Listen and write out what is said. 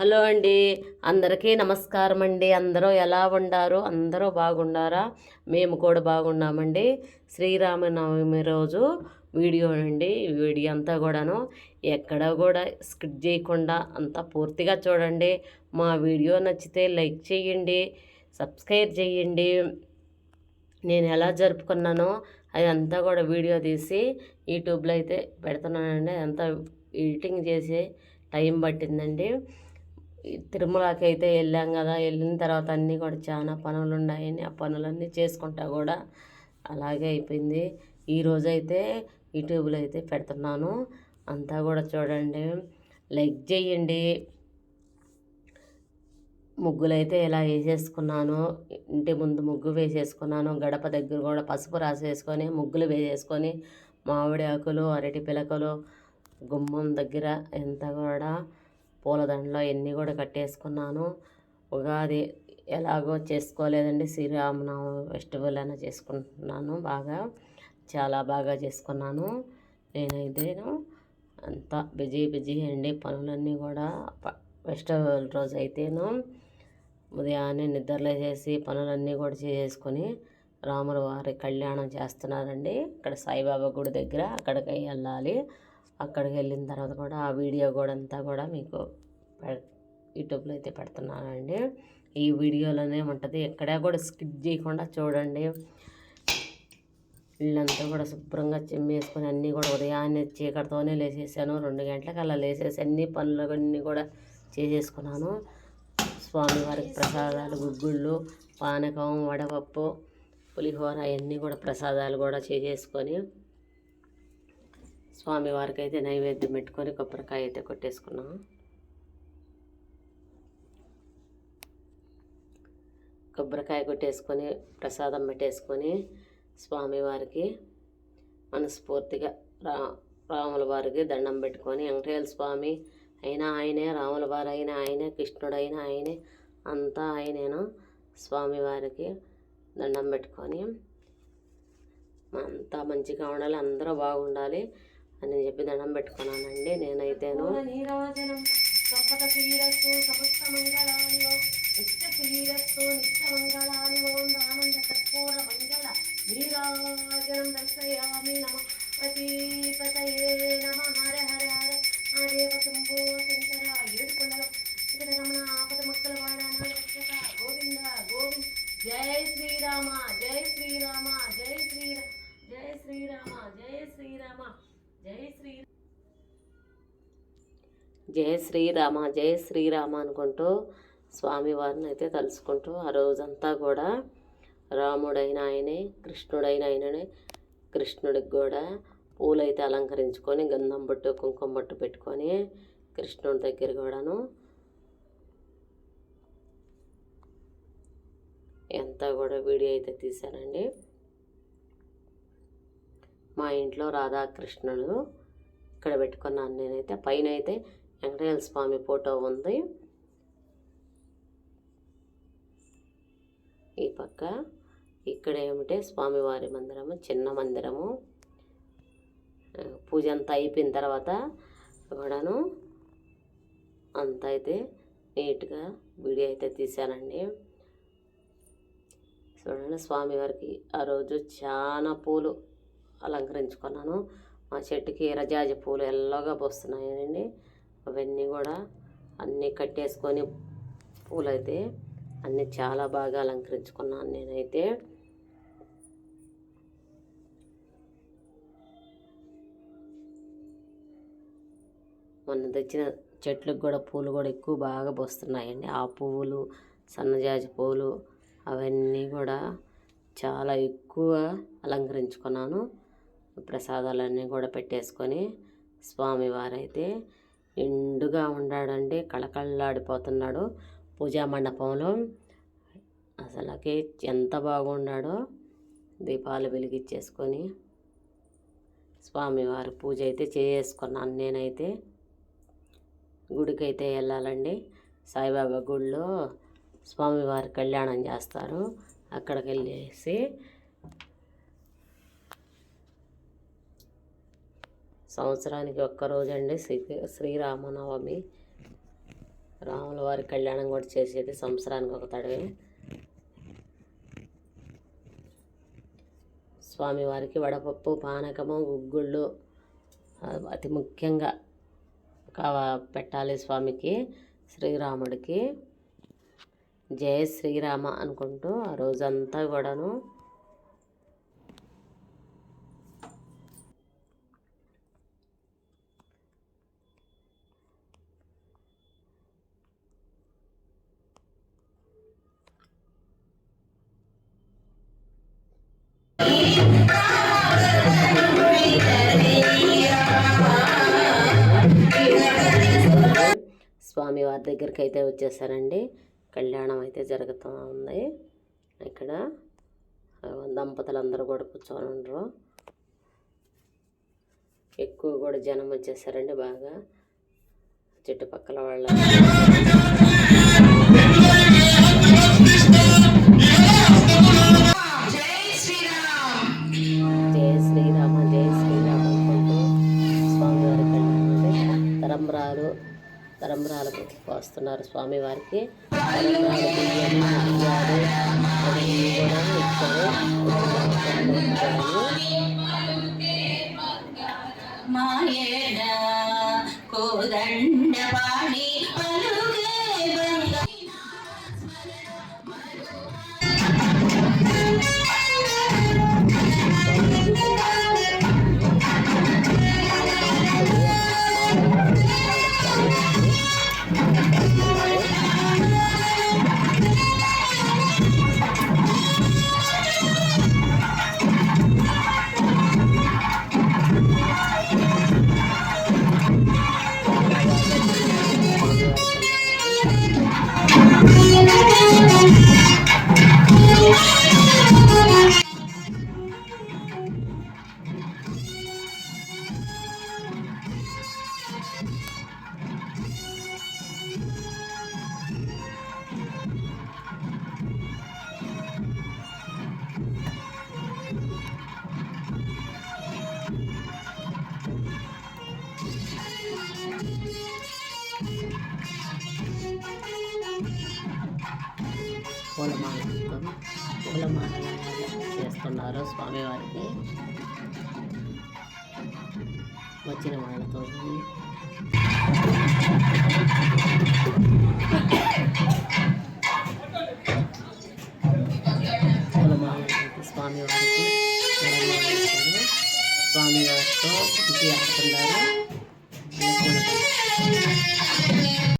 Hello అండి. అందరికీ నమస్కారం అండి. అందరూ ఎలా ఉండారు? అందరూ బాగున్నారా? మేము కూడా బాగున్నామండి. శ్రీరామనవమి రోజు వీడియో అండి. వీడియో అంతా కూడాను ఎక్కడ కూడా స్కిప్ చేయకుండా అంతా పూర్తిగా చూడండి. మా వీడియో నచ్చితే లైక్ చేయండి సబ్స్క్రైబ్ చేయండి. నేను ఎలా జరుపుకున్నానో అదంతా కూడా వీడియో తీసి యూట్యూబ్లో అయితే పెడుతున్నానండి. అదంతా ఎడిటింగ్ చేసి టైం పట్టిందండి. తిరుమలకి అయితే వెళ్ళాం కదా వెళ్ళిన తర్వాత అన్నీ కూడా చాలా పనులు ఉన్నాయని ఆ పనులన్నీ చేసుకుంటా కూడా అలాగే అయిపోయింది. ఈరోజు అయితే యూట్యూబ్లో అయితే పెడుతున్నాను. అంతా కూడా చూడండి లైక్ చేయండి. ముగ్గులు అయితే ఇలా వేసేసుకున్నాను. ఇంటి ముందు ముగ్గు వేసేసుకున్నాను. గడప దగ్గర కూడా పసుపు రాసేసుకొని ముగ్గులు వేసేసుకొని మామిడి ఆకులు అరటి పిలకలు గుమ్మం దగ్గర ఎంత కూడా పూలదండలో ఎన్ని కూడా కట్టేసుకున్నాను. ఉగాది ఎలాగో చేసుకోలేదండి. శ్రీరామనవమి ఫెస్టివల్ అయినా చేసుకుంటున్నాను. బాగా చాలా బాగా చేసుకున్నాను. నేనైతేను అంతా బిజీ బిజీ అండి. పనులన్నీ కూడా ఫెస్టివల్ రోజు అయితేను. ఉదయాన్నే నిద్రలేసేసి పనులన్నీ కూడా చేసేసుకొని రాముల వారి కళ్యాణం చేస్తున్నారండి. ఇక్కడ సాయిబాబా గుడి దగ్గర అక్కడికి వెళ్ళాలి. అక్కడికి వెళ్ళిన తర్వాత కూడా ఆ వీడియో కూడా అంతా కూడా మీకు పె- యూట్యూబ్లో అయితే పెడుతున్నానండి. ఈ వీడియోలోనే ఉంటుంది. ఎక్కడా కూడా స్కిప్ చేయకుండా చూడండి. ఇల్లంతా కూడా శుభ్రంగా చిమ్మేసుకొని అన్నీ కూడా ఉదయాన్నే చీకటితోనే లేచేసాను రెండు గంటలకు అలా లేచేసి అన్ని పనులు అన్నీ కూడా చేసేసుకున్నాను. స్వామివారికి ప్రసాదాలు గుగ్గుళ్ళు పానకం వడపప్పు పులిహోర అవన్నీ కూడా ప్రసాదాలు కూడా చేసేసుకొని స్వామివారికి అయితే నైవేద్యం పెట్టుకొని కొబ్బరికాయ అయితే కొట్టేసుకున్నాం కొబ్బరికాయ కొట్టేసుకొని ప్రసాదం పెట్టేసుకొని స్వామివారికి మనస్ఫూర్తిగా రా రాముల వారికి దండం పెట్టుకొని వెంకటేశ్వర స్వామి అయినా ఆయనే రాముల వారు అయినా ఆయనే కృష్ణుడైనా ఆయనే అంతా ఆయనేను స్వామివారికి దండం పెట్టుకొని అంతా మంచిగా ఉండాలి అందరూ బాగుండాలి. అని చెప్పి దండం పెట్టుకున్నానండి నేనైతేను. నీరాజనం జయ శ్రీరామ జయ శ్రీరామ అనుకుంటూ స్వామివారిని అయితే తలుచుకుంటూ ఆ రోజంతా కూడా రాముడైన ఆయనే కృష్ణుడైన ఆయననే కృష్ణుడికి కూడా పూలైతే అలంకరించుకొని గంధం బొట్టు కుంకుమ బొట్టు పెట్టుకొని కృష్ణుడి దగ్గర కూడాను ఎంత కూడా వీడియో అయితే తీశానండి. మా ఇంట్లో రాధాకృష్ణుడు ఇక్కడ పెట్టుకున్నాను నేనైతే. పైన అయితే వెంకటేశ్వర స్వామి ఫోటో ఉంది. ఈ పక్క ఇక్కడ ఏమిటే స్వామివారి మందిరము చిన్న మందిరము. పూజ అంతా అయిపోయిన తర్వాత కూడాను అంత అయితే నీట్గా వీడియో అయితే తీశానండి. చూడండి స్వామివారికి ఆ రోజు చాలా పూలు అలంకరించుకున్నాను. మా చెట్టుకి రజాజి పూలు ఎల్లగా పోస్తున్నాయండి. అవన్నీ కూడా అన్నీ కట్టేసుకొని పూలైతే అన్నీ చాలా బాగా అలంకరించుకున్నాను నేనైతే. మొన్న తెచ్చిన చెట్లకు కూడా పూలు కూడా ఎక్కువ బాగా పోస్తున్నాయండి. ఆ పువ్వులు సన్నజాజి పూలు అవన్నీ కూడా చాలా ఎక్కువ అలంకరించుకున్నాను. ప్రసాదాలన్నీ కూడా పెట్టేసుకొని స్వామివారైతే నిండుగా ఉన్నాడండి కళకళలాడిపోతున్నాడు పూజా మండపంలో. అసలుకి ఎంత బాగున్నాడో దీపాలు వెలిగించేసుకొని స్వామివారి పూజ అయితే చేసుకున్నాను నేనైతే. గుడికి అయితే వెళ్ళాలండి. సాయిబాబా గుడిలో స్వామివారి కళ్యాణం చేస్తారు. అక్కడికి వెళ్ళేసి సంవత్సరానికి ఒక్క అండి శ్రీ శ్రీరామనవమి. రాముల వారి కళ్యాణం కూడా చేసేది సంవత్సరానికి ఒక తడవే. స్వామివారికి వడపప్పు పానకము గుగ్గుళ్ళు అతి ముఖ్యంగా కా పెట్టాలి స్వామికి శ్రీరాముడికి. జయ శ్రీరామ అనుకుంటూ ఆ రోజంతా కూడాను స్వామివారి దగ్గరికి అయితే వచ్చేసారండి. కళ్యాణం అయితే జరుగుతూ ఉంది. ఇక్కడ దంపతులందరూ కూడా కూర్చొని ఉండరు. ఎక్కువ కూడా జనం వచ్చేసారండి బాగా. చుట్టుపక్కల వాళ్ళ వస్తున్నారు స్వామివారికి. కోదండ పాణి పూలమాల. పూలమాల చేస్తున్నారు స్వామివారికి. వచ్చిన వాళ్ళతో